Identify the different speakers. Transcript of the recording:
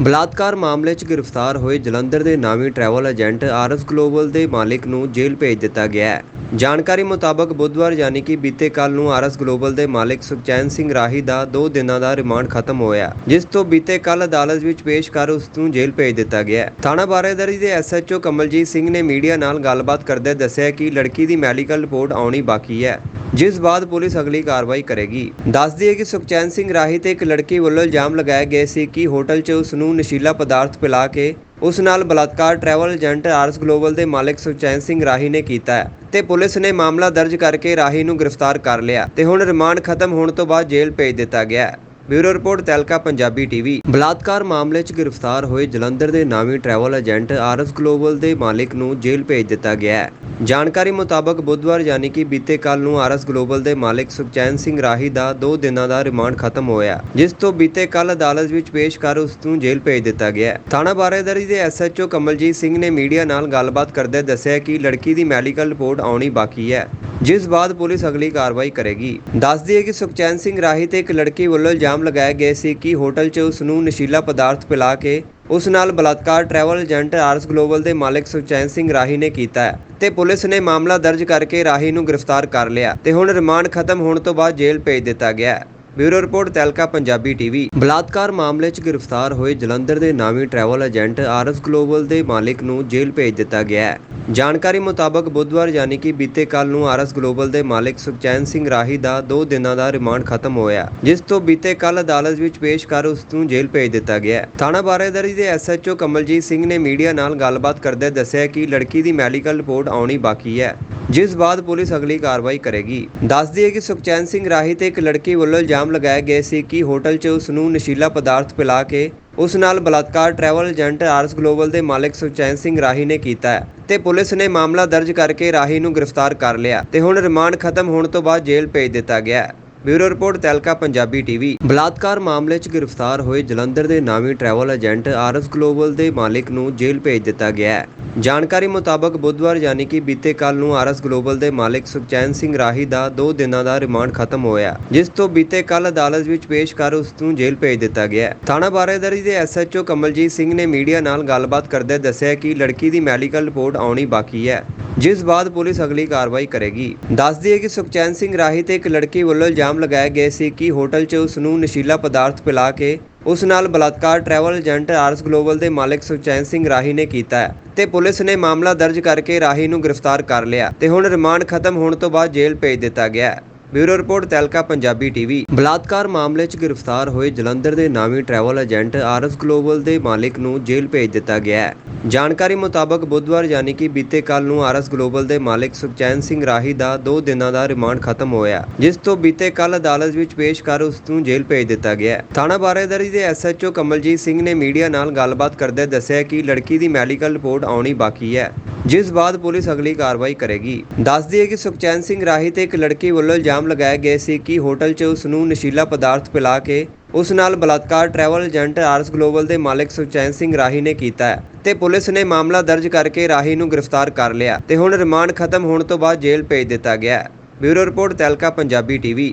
Speaker 1: ਬਲਾਤਕਾਰ ਮਾਮਲੇ 'ਚ ਗ੍ਰਿਫਤਾਰ ਹੋਏ ਜਲੰਧਰ ਦੇ ਨਾਮੀ ਟਰੈਵਲ ਏਜੰਟ ਆਰਐਸ ਗਲੋਬਲ ਦੇ ਮਾਲਿਕ ਨੂੰ ਜੇਲ੍ਹ ਭੇਜ ਦਿੱਤਾ ਗਿਆ ਹੈ। ਜਾਣਕਾਰੀ ਮੁਤਾਬਕ ਬੁੱਧਵਾਰ ਯਾਨੀ ਕਿ ਬੀਤੇ ਕੱਲ ਨੂੰ ਆਰਐਸ ਗਲੋਬਲ ਦੇ ਮਾਲਿਕ ਸੁਖਚੈਨ ਸਿੰਘ ਰਾਹੀ ਦਾ 2 ਦਿਨਾਂ ਦਾ ਰਿਮਾਂਡ ਖਤਮ ਹੋਇਆ ਜਿਸ ਤੋਂ ਬੀਤੇ ਕੱਲ ਅਦਾਲਤ ਵਿੱਚ ਪੇਸ਼ ਕਰ ਉਸ ਨੂੰ ਜੇਲ੍ਹ ਭੇਜ ਦਿੱਤਾ ਗਿਆ ਥਾਣਾ ਬਾਰੇਦਰੀ ਦੇ ਐਸਐਚਓ ਕਮਲਜੀਤ ਸਿੰਘ ਨੇ ਮੀਡੀਆ ਨਾਲ ਗੱਲਬਾਤ ਕਰਦੇ ਦੱਸਿਆ ਕਿ ਲੜਕੀ ਦੀ ਮੈਡੀਕਲ ਰਿਪੋਰਟ ਆਉਣੀ ਬਾਕੀ ਹੈ। ਜਿਸ ਬਾਅਦ ਪੁਲਿਸ ਅਗਲੀ ਕਾਰਵਾਈ ਕਰੇਗੀ। ਦੱਸ ਦਈਏ ਕਿ ਸੁਖਚੈਨ ਸਿੰਘ ਰਾਹੀ ਤੇ ਇੱਕ ਲੜਕੀ ਵੱਲੋਂ ਇਲਜ਼ਾਮ ਲਗਾਏ ਗਏ ਸੀ ਕਿ ਹੋਟਲ 'ਚ ਉਸ ਨੂੰ ਨਸ਼ੀਲਾ ਪਦਾਰਥ ਪਿਲਾ ਕੇ ਉਸ ਨਾਲ ਬਲਾਤਕਾਰ ਟਰੈਵਲ ਏਜੰਟ ਆਰਸ ਗਲੋਬਲ ਦੇ ਮਾਲਕ ਸੁਖਚੈਨ ਸਿੰਘ ਰਾਹੀ ਨੇ ਕੀਤਾ ਹੈ ਤੇ ਪੁਲਿਸ ਨੇ ਮਾਮਲਾ ਦਰਜ ਕਰਕੇ ਰਾਹੀ ਨੂੰ ਗ੍ਰਿਫਤਾਰ ਕਰ ਲਿਆ ਤੇ ਹੁਣ ਰਿਮਾਂਡ ਖਤਮ ਹੋਣ ਤੋਂ ਬਾਅਦ ਜੇਲ੍ਹ ਭੇਜ ਦਿੱਤਾ ਗਿਆ ਹੈ। Bureau report, ਤੈਲਕਾ Punjabi TV. ਬਲਾਤਕਾਰ ਮਾਮਲੇ 'ਚ ਗ੍ਰਿਫਤਾਰ ਹੋਏ ਜਲੰਧਰ ਦੇ ਨਾਮੀ ਟਰੈਵਲ ਏਜੰਟ ਆਰਐਸ ਗਲੋਬਲ ਦੇ ਮਾਲਿਕ ਨੂੰ ਜੇਲ੍ਹ ਭੇਜ ਦਿੱਤਾ ਗਿਆ ਹੈ। ਜਾਣਕਾਰੀ ਮੁਤਾਬਕ ਬੁੱਧਵਾਰ ਯਾਨੀ ਕਿ ਬੀਤੇ ਕੱਲ ਨੂੰ ਆਰਐਸ ਗਲੋਬਲ ਦੇ ਮਾਲਿਕ ਸੁਖਚੈਨ ਸਿੰਘ ਰਾਹੀ ਦਾ 2 ਦਿਨਾਂ ਦਾ ਰਿਮਾਂਡ ਖਤਮ ਹੋਇਆ ਜਿਸ ਤੋਂ ਬੀਤੇ ਕੱਲ ਅਦਾਲਤ ਵਿੱਚ ਪੇਸ਼ ਕਰ ਉਸ ਨੂੰ ਜੇਲ੍ਹ ਭੇਜ ਦਿੱਤਾ ਗਿਆ ਥਾਣਾ ਬਾਰੇਦਰੀ ਦੇ ਐਸਐਚਓ ਕਮਲਜੀਤ ਸਿੰਘ ਨੇ ਮੀਡੀਆ ਨਾਲ ਗੱਲਬਾਤ ਕਰਦੇ ਦੱਸਿਆ ਕਿ ਲੜਕੀ ਦੀ ਮੈਡੀਕਲ ਰਿਪੋਰਟ ਆਉਣੀ ਬਾਕੀ ਹੈ, ਜਿਸ ਬਾਅਦ ਪੁਲਿਸ ਅਗਲੀ ਕਾਰਵਾਈ ਕਰੇਗੀ। ਦੱਸ ਦਈਏ ਕਿ ਸੁਖਚੈਨ ਸਿੰਘ ਰਾਹੀ ਤੇ ਇੱਕ ਲੜਕੀ ਵੱਲੋਂ ਇਲਜ਼ਾਮ ਲਗਾਏ ਗਏ ਸੀ ਕਿ ਹੋਟਲ 'ਚ ਉਸ ਨੂੰ ਨਸ਼ੀਲਾ ਪਦਾਰਥ ਪਿਲਾ ਕੇ ਉਸ ਨਾਲ ਬਲਾਤਕਾਰ ਟਰੈਵਲ ਏਜੰਟ ਆਰਸ ਗਲੋਬਲ ਦੇ ਮਾਲਕ ਸੁਖਚੈਨ ਸਿੰਘ ਰਾਹੀ ਨੇ ਕੀਤਾ ਹੈ ਤੇ ਪੁਲਿਸ ਨੇ ਮਾਮਲਾ ਦਰਜ ਕਰਕੇ ਰਾਹੀ ਨੂੰ ਗ੍ਰਿਫਤਾਰ ਕਰ ਲਿਆ ਤੇ ਹੁਣ ਰਿਮਾਂਡ ਖਤਮ ਹੋਣ ਤੋਂ ਬਾਅਦ ਜੇਲ੍ਹ ਭੇਜ ਦਿੱਤਾ ਗਿਆ ਹੈ। Bureau report, ਤੈਲਕਾ Punjabi TV. ਬਲਾਤਕਾਰ ਮਾਮਲੇ 'ਚ ਗ੍ਰਿਫਤਾਰ ਹੋਏ ਜਲੰਧਰ ਦੇ ਨਾਮੀ ਟਰੈਵਲ ਏਜੰਟ ਆਰਐਸ ਗਲੋਬਲ ਦੇ ਮਾਲਿਕ ਨੂੰ ਜੇਲ੍ਹ ਭੇਜ ਦਿੱਤਾ ਗਿਆ ਹੈ। ਜਾਣਕਾਰੀ ਮੁਤਾਬਕ ਬੁੱਧਵਾਰ ਯਾਨੀ ਕਿ ਬੀਤੇ ਕੱਲ ਨੂੰ ਆਰਐਸ ਗਲੋਬਲ ਦੇ ਮਾਲਿਕ ਸੁਖਚੈਨ ਸਿੰਘ ਰਾਹੀ ਦਾ 2 ਦਿਨਾਂ ਦਾ ਰਿਮਾਂਡ ਖਤਮ ਹੋਇਆ ਜਿਸ ਤੋਂ ਬੀਤੇ ਕੱਲ ਅਦਾਲਤ ਵਿੱਚ ਪੇਸ਼ ਕਰ ਉਸ ਨੂੰ ਜੇਲ੍ਹ ਭੇਜ ਦਿੱਤਾ ਗਿਆ ਥਾਣਾ ਬਾਰੇਦਰੀ ਦੇ ਐਸਐਚਓ ਕਮਲਜੀਤ ਸਿੰਘ ਨੇ ਮੀਡੀਆ ਨਾਲ ਗੱਲਬਾਤ ਕਰਦੇ ਦੱਸਿਆ ਕਿ ਲੜਕੀ ਦੀ ਮੈਡੀਕਲ ਰਿਪੋਰਟ ਆਉਣੀ ਬਾਕੀ ਹੈ। ਜਿਸ ਬਾਅਦ ਪੁਲਿਸ ਅਗਲੀ ਕਾਰਵਾਈ ਕਰੇਗੀ। ਦੱਸ ਦਈਏ ਕਿ ਸੁਖਚੈਨ ਸਿੰਘ ਰਾਹੀ ਤੇ ਇੱਕ ਲੜਕੀ ਵੱਲੋਂ ਇਲਜ਼ਾਮ ਲਗਾਏ ਗਏ ਸੀ ਕਿ ਹੋਟਲ 'ਚ ਉਸ ਨੂੰ ਨਸ਼ੀਲਾ ਪਦਾਰਥ ਪਿਲਾ ਕੇ ਉਸ ਨਾਲ ਬਲਾਤਕਾਰ ਟਰੈਵਲ ਏਜੰਟ ਆਰਸ ਗਲੋਬਲ ਦੇ ਮਾਲਕ ਸੁਖਚੈਨ ਸਿੰਘ ਰਾਹੀ ਨੇ ਕੀਤਾ ਹੈ ਤੇ ਪੁਲਿਸ ਨੇ ਮਾਮਲਾ ਦਰਜ ਕਰਕੇ ਰਾਹੀ ਨੂੰ ਗ੍ਰਿਫਤਾਰ ਕਰ ਲਿਆ ਤੇ ਹੁਣ ਰਿਮਾਂਡ ਖਤਮ ਹੋਣ ਤੋਂ ਬਾਅਦ ਜੇਲ੍ਹ ਭੇਜ ਦਿੱਤਾ ਗਿਆ ਹੈ। Bureau report, ਤੈਲਕਾ, Punjabi TV. ਬਲਾਤਕਾਰ ਮਾਮਲੇ 'ਚ ਗ੍ਰਿਫਤਾਰ ਹੋਏ ਜਲੰਧਰ ਦੇ ਨਾਮੀ ਟਰੈਵਲ ਏਜੰਟ ਆਰਐਸ ਗਲੋਬਲ ਦੇ ਮਾਲਿਕ ਨੂੰ ਜੇਲ੍ਹ ਭੇਜ ਦਿੱਤਾ ਗਿਆ ਹੈ। ਜਾਣਕਾਰੀ ਮੁਤਾਬਕ ਬੁੱਧਵਾਰ ਯਾਨੀ ਕਿ ਬੀਤੇ ਕੱਲ ਨੂੰ ਆਰਐਸ ਗਲੋਬਲ ਦੇ ਮਾਲਿਕ ਸੁਖਚੈਨ ਸਿੰਘ ਰਾਹੀ ਦਾ 2 ਦਿਨਾਂ ਦਾ ਰਿਮਾਂਡ ਖਤਮ ਹੋਇਆ। ਜਿਸ ਤੋਂ ਬੀਤੇ ਕੱਲ ਅਦਾਲਤ ਵਿੱਚ ਪੇਸ਼ ਕਰ ਉਸ ਨੂੰ ਜੇਲ੍ਹ ਭੇਜ ਦਿੱਤਾ ਗਿਆ ਥਾਣਾ ਬਾਰੇਦਰੀ ਦੇ ਐਸਐਚਓ ਕਮਲਜੀਤ ਸਿੰਘ ਨੇ ਮੀਡੀਆ ਨਾਲ ਗੱਲਬਾਤ ਕਰਦੇ ਦੱਸਿਆ ਕਿ ਲੜਕੀ ਦੀ ਮੈਡੀਕਲ ਰਿਪੋਰਟ ਆਉਣੀ ਬਾਕੀ ਹੈ, ਜਿਸ ਬਾਅਦ ਪੁਲਿਸ ਅਗਲੀ ਕਾਰਵਾਈ ਕਰੇਗੀ। ਦੱਸਦੀ ਹੈ ਕਿ ਸੁਖਚੈਨ ਸਿੰਘ ਰਾਹੀ ਤੇ ਇੱਕ ਲੜਕੀ ਵੱਲੋਂ ਇਲਜ਼ਾਮ ਲਗਾਏ ਗਏ ਸੀ ਕਿ ਹੋਟਲ 'ਚ ਉਸ ਨੂੰ ਨਸ਼ੀਲਾ ਪਦਾਰਥ ਪਿਲਾ ਕੇ ਉਸ ਨਾਲ ਬਲਾਤਕਾਰ ਟਰੈਵਲ ਏਜੰਟ ਆਰਸ ਗਲੋਬਲ ਦੇ ਮਾਲਕ ਸੁਖਚੈਨ ਸਿੰਘ ਰਾਹੀ ਨੇ ਕੀਤਾ ਹੈ ਤੇ ਪੁਲਿਸ ਨੇ ਮਾਮਲਾ ਦਰਜ ਕਰਕੇ ਰਾਹੀ ਨੂੰ ਗ੍ਰਿਫਤਾਰ ਕਰ ਲਿਆ ਤੇ ਹੁਣ ਰਿਮਾਂਡ ਖਤਮ ਹੋਣ ਤੋਂ ਬਾਅਦ ਜੇਲ੍ਹ ਭੇਜ ਦਿੱਤਾ ਗਿਆ ਹੈ। Bureau report, Tehelka Punjabi TV. ਬਲਾਤਕਾਰ ਮਾਮਲੇ 'ਚ ਗ੍ਰਿਫਤਾਰ ਹੋਏ ਜਲੰਧਰ ਦੇ ਨਾਮੀ ਟਰੈਵਲ ਏਜੰਟ ਆਰਐਸ ਗਲੋਬਲ ਦੇ ਮਾਲਿਕ ਨੂੰ ਜੇਲ੍ਹ ਭੇਜ ਦਿੱਤਾ ਗਿਆ ਹੈ। ਜਾਣਕਾਰੀ ਮੁਤਾਬਕ ਬੁੱਧਵਾਰ ਯਾਨੀ ਕਿ ਬੀਤੇ ਕੱਲ ਨੂੰ ਆਰਐਸ ਗਲੋਬਲ ਦੇ ਮਾਲਿਕ ਸੁਖਚੈਨ ਸਿੰਘ ਰਾਹੀ ਦਾ 2 ਦਿਨਾਂ ਦਾ ਰਿਮਾਂਡ ਖਤਮ ਹੋਇਆ ਜਿਸ ਤੋਂ ਬੀਤੇ ਕੱਲ ਅਦਾਲਤ ਵਿੱਚ ਪੇਸ਼ ਕਰ ਉਸ ਨੂੰ ਜੇਲ੍ਹ ਭੇਜ ਦਿੱਤਾ ਗਿਆ ਥਾਣਾ ਬਾਰੇਦਰੀ ਦੇ ਐਸਐਚਓ ਕਮਲਜੀਤ ਸਿੰਘ ਨੇ ਮੀਡੀਆ ਨਾਲ ਗੱਲਬਾਤ ਕਰਦੇ ਦੱਸਿਆ ਕਿ ਲੜਕੀ ਦੀ ਮੈਡੀਕਲ ਰਿਪੋਰਟ ਆਉਣੀ ਬਾਕੀ ਹੈ। ਜਿਸ ਬਾਅਦ ਪੁਲਿਸ ਅਗਲੀ ਕਾਰਵਾਈ ਕਰੇਗੀ। ਦੱਸਦੀ ਹੈ ਕਿ ਸੁਖਚੈਨ ਸਿੰਘ ਰਾਹੀ ਤੇ ਇੱਕ ਲੜਕੀ ਵੱਲੋਂ ਇਲਜ਼ਾਮ ਲਗਾਏ ਗਏ ਸੀ ਕਿ ਹੋਟਲ 'ਚ ਉਸ ਨੂੰ ਨਸ਼ੀਲਾ ਪਦਾਰਥ ਪਿਲਾ ਕੇ ਉਸ ਨਾਲ ਬਲਾਤਕਾਰ ਟਰੈਵਲ ਏਜੰਟ ਆਰਸ ਗਲੋਬਲ ਦੇ ਮਾਲਕ ਸੁਖਚੈਨ ਸਿੰਘ ਰਾਹੀ ਨੇ ਕੀਤਾ ਹੈ ਤੇ ਪੁਲਿਸ ਨੇ ਮਾਮਲਾ ਦਰਜ ਕਰਕੇ ਰਾਹੀ ਨੂੰ ਗ੍ਰਿਫਤਾਰ ਕਰ ਲਿਆ ਤੇ ਹੁਣ ਰਿਮਾਂਡ ਖਤਮ ਹੋਣ ਤੋਂ ਬਾਅਦ ਜੇਲ੍ਹ ਭੇਜ ਦਿੱਤਾ ਗਿਆ ਹੈ। Bureau report Tehelka Punjabi TV.